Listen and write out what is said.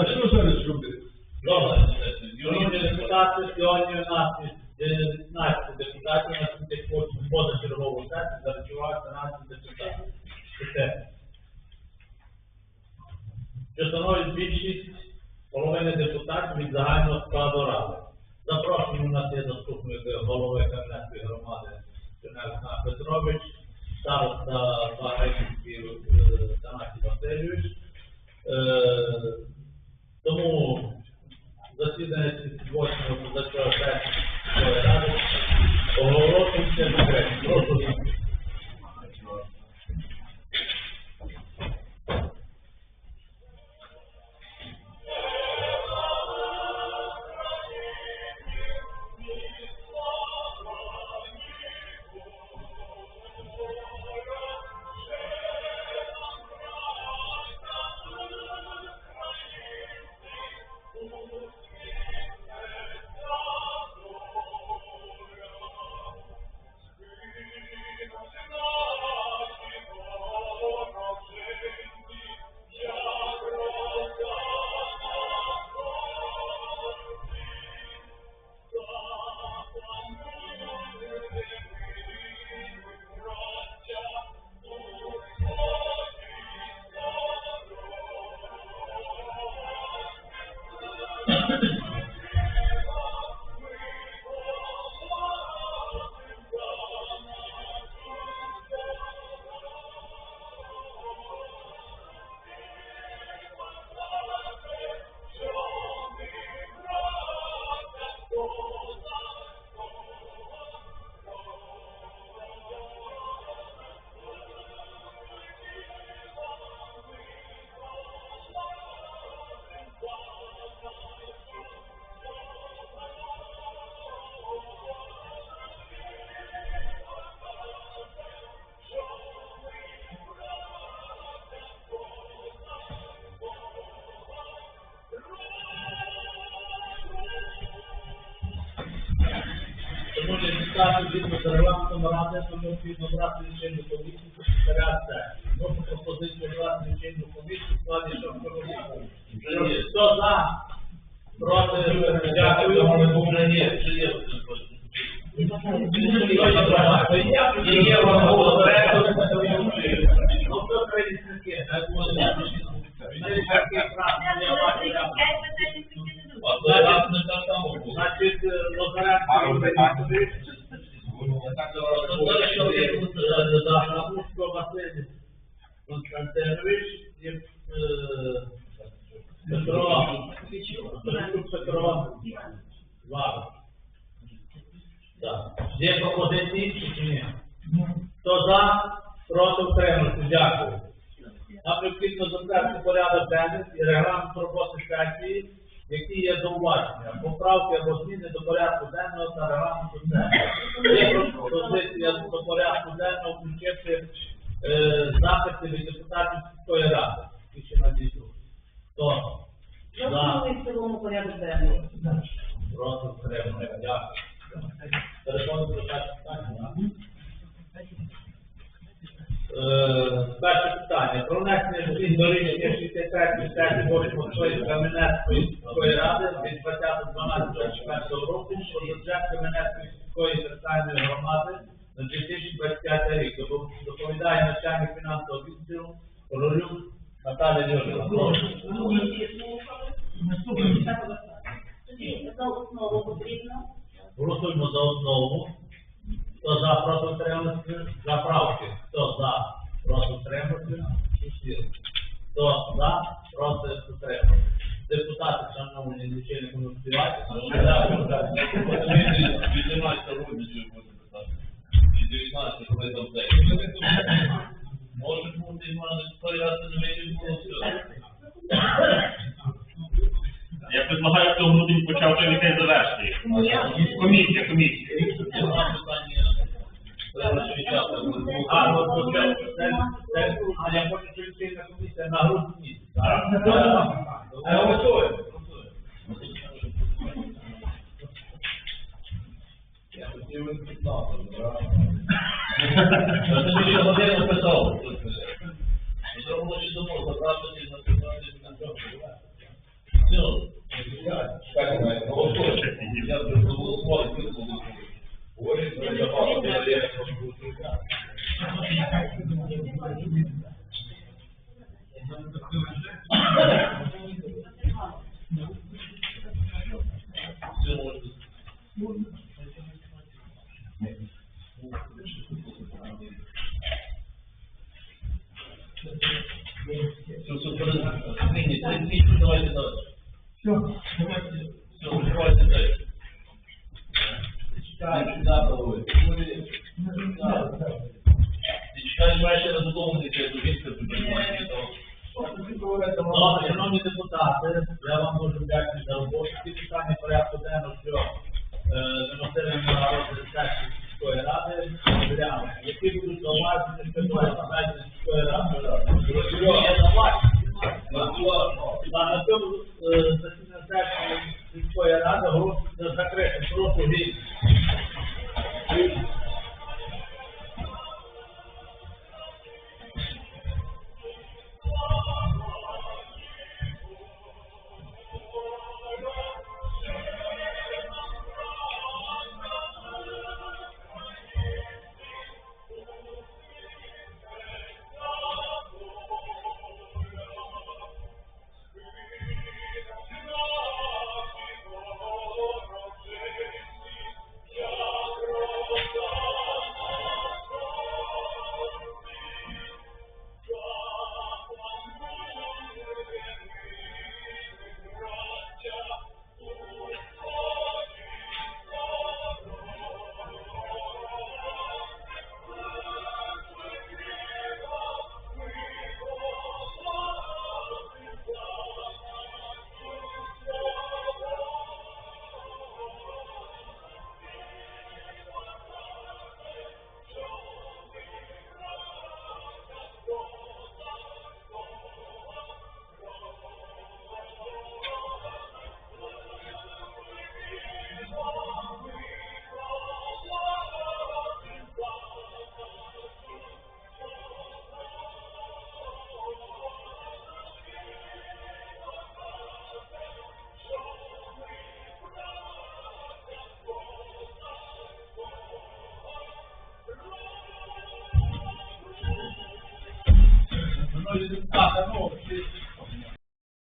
А що зараз робити? Шановні депутати, сьогодні у нас є 19 депутатів, у нас буде позачергову сесію, зарахував 13 депутатів. Що становить більшість половини депутатів від загального складу ради. Запрошені у нас є заступник голови Кам'янської громади Чернявська Петрович, староста Багринський Танасій Васильович. Засідання 38-го позачергового Тому що депутати згідно з регламентом ради, тому необхідно брати лічильну комісію секретаря сесії. Можу пропозицію брати лічильну комісію в складі що Хто за? Проти? Дякую. Вже є. Чи є? Є вам було Ну, хто кредитники? Так, буде. Василь Константинович і е, Петро, Петрюк Так. Є пропозиції чи ні? Хто за, проти утримався, дякую. Нам необхідно затвердити порядок денний і регламент роботи сесії, які є зауваження, поправки або зміни до порядку денного та регламенту сесії. Є пропозиція до порядку денного включити е, запити від депутатів сільської ради. І ще надійду. Хто? За. в цілому порядок денний. Проти утримання. Дякую. Переходимо до першого питання. Е, Перше питання. Про внесення змін до рішення 65 сесії Божої Кам'янецької сільської ради від 20.12.4 року про бюджет Кам'янецької сільської територіальної громади 2025 рік. Доповідає начальник фінансового відділу Ролюк Наталія Юрійовна. Тоді за основу потрібно. Голосуємо за основу. Хто за проти утримався? За правки. Хто за проти утримався? Хто за проти утримався? Депутати, шановні лічильники, не співайте. Може бути, може стояти на мені було Я предлагаю, хто грудень почав, то нехай завершити. Комісія, комісія. цим спектаклем, так? Тому що вони написали. Треба було ще тому задати на питання на цьому. Все, так, на шановні депутати, я вам дуже вдячний за роботу. Ці питання порядку денного, що е, виносили на розгляд ради, розглянули. Які будуть зауваження, що бувають на сайті сільської ради, розглянули. Я на вас. А на цьому е, засідання сесії сільської ради оголошується закритим. Прошу гідь.